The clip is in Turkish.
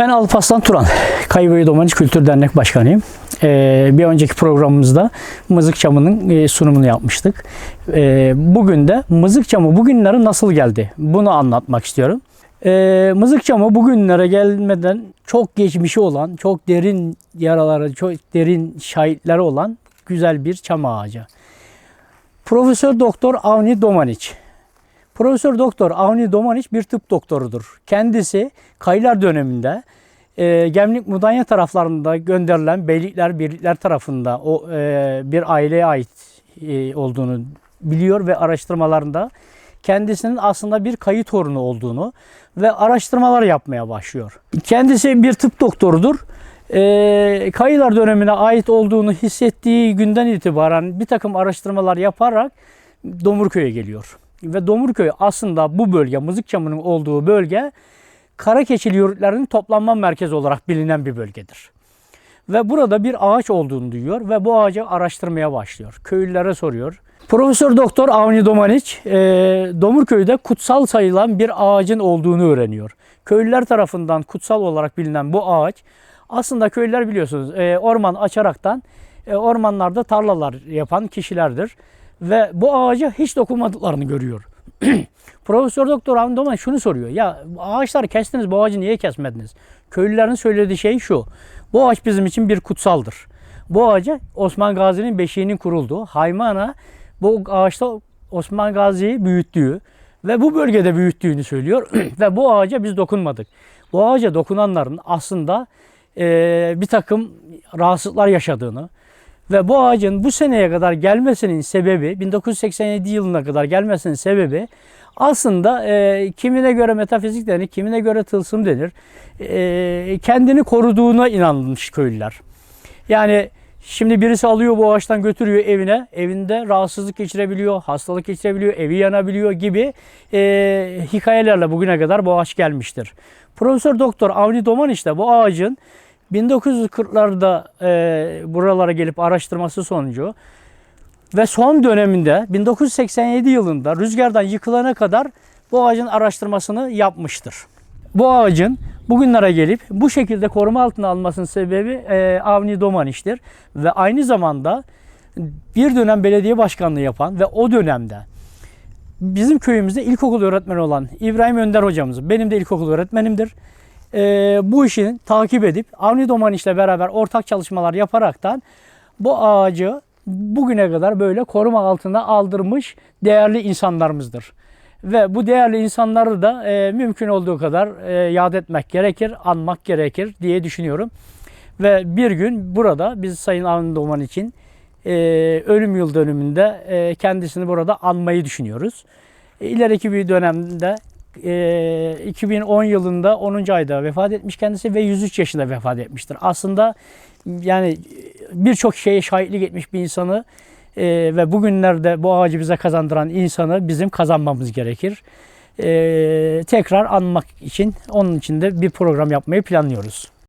Ben Alparslan Turan, Kayıböyü Domaniç Kültür Dernek Başkanıyım. Ee, bir önceki programımızda Mızık Çamı'nın e, sunumunu yapmıştık. Ee, bugün de Mızık Çamı bugünlere nasıl geldi? Bunu anlatmak istiyorum. Ee, Mızık Çamı bugünlere gelmeden çok geçmişi olan, çok derin yaraları, çok derin şahitleri olan güzel bir çam ağacı. Profesör Doktor Avni Domaniç. Profesör Doktor Avni Domaniç bir tıp doktorudur. Kendisi Kayılar döneminde e, Gemlik Mudanya taraflarında gönderilen beylikler, birlikler tarafında o e, bir aileye ait e, olduğunu biliyor ve araştırmalarında kendisinin aslında bir kayı torunu olduğunu ve araştırmalar yapmaya başlıyor. Kendisi bir tıp doktorudur. E, Kayılar dönemine ait olduğunu hissettiği günden itibaren bir takım araştırmalar yaparak Domurköy'e geliyor. Ve Domurköy aslında bu bölge, Mızıkçamı'nın olduğu bölge Karakeçili yörüklerinin toplanma merkezi olarak bilinen bir bölgedir. Ve burada bir ağaç olduğunu duyuyor ve bu ağacı araştırmaya başlıyor. Köylülere soruyor. Profesör Doktor Avni Domaniç, e, Domurköy'de kutsal sayılan bir ağacın olduğunu öğreniyor. Köylüler tarafından kutsal olarak bilinen bu ağaç, aslında köylüler biliyorsunuz e, orman açaraktan e, ormanlarda tarlalar yapan kişilerdir. Ve bu ağaca hiç dokunmadıklarını görüyor. Profesör Doktor Avni Domaniç şunu soruyor. Ya ağaçları kestiniz bu ağacı niye kesmediniz? Köylülerin söylediği şey şu. Bu ağaç bizim için bir kutsaldır. Bu ağaca Osman Gazi'nin beşiğinin kurulduğu, Haymana bu ağaçta Osman Gazi'yi büyüttüğü ve bu bölgede büyüttüğünü söylüyor. ve bu ağaca biz dokunmadık. Bu ağaca dokunanların aslında eee, bir takım rahatsızlıklar yaşadığını ve bu ağacın bu seneye kadar gelmesinin sebebi, 1987 yılına kadar gelmesinin sebebi aslında eee, kimine göre metafizik denir, kimine göre tılsım denir. Eee, kendini koruduğuna inanmış köylüler. Yani şimdi birisi alıyor bu ağaçtan götürüyor evine. Evinde rahatsızlık geçirebiliyor, hastalık geçirebiliyor, evi yanabiliyor gibi e, hikayelerle bugüne kadar bu ağaç gelmiştir. Profesör Doktor Avni Doman işte bu ağacın 1940'larda e, buralara gelip araştırması sonucu ve son döneminde 1987 yılında rüzgardan yıkılana kadar bu ağacın araştırmasını yapmıştır. Bu ağacın bugünlere gelip bu şekilde koruma altına almasının sebebi e, Avni Domaniş'tir. Ve aynı zamanda bir dönem belediye başkanlığı yapan ve o dönemde bizim köyümüzde ilkokul öğretmeni olan İbrahim Önder hocamız, benim de ilkokul öğretmenimdir. E, bu işini takip edip Avni Domaniş'le beraber ortak çalışmalar yaparaktan bu ağacı bugüne kadar böyle koruma altına aldırmış değerli insanlarımızdır. Ve bu değerli insanları da e, mümkün olduğu kadar e, yad etmek gerekir, anmak gerekir diye düşünüyorum. Ve bir gün burada biz Sayın Avni Doğan için e, ölüm yıl dönümünde e, kendisini burada anmayı düşünüyoruz. E, ileriki bir dönemde e, 2010 yılında 10. ayda vefat etmiş kendisi ve 103 yaşında vefat etmiştir. Aslında yani birçok şeye şahitlik etmiş bir insanı e, ve bugünlerde bu ağacı bize kazandıran insanı bizim kazanmamız gerekir. E, tekrar anmak için onun için de bir program yapmayı planlıyoruz.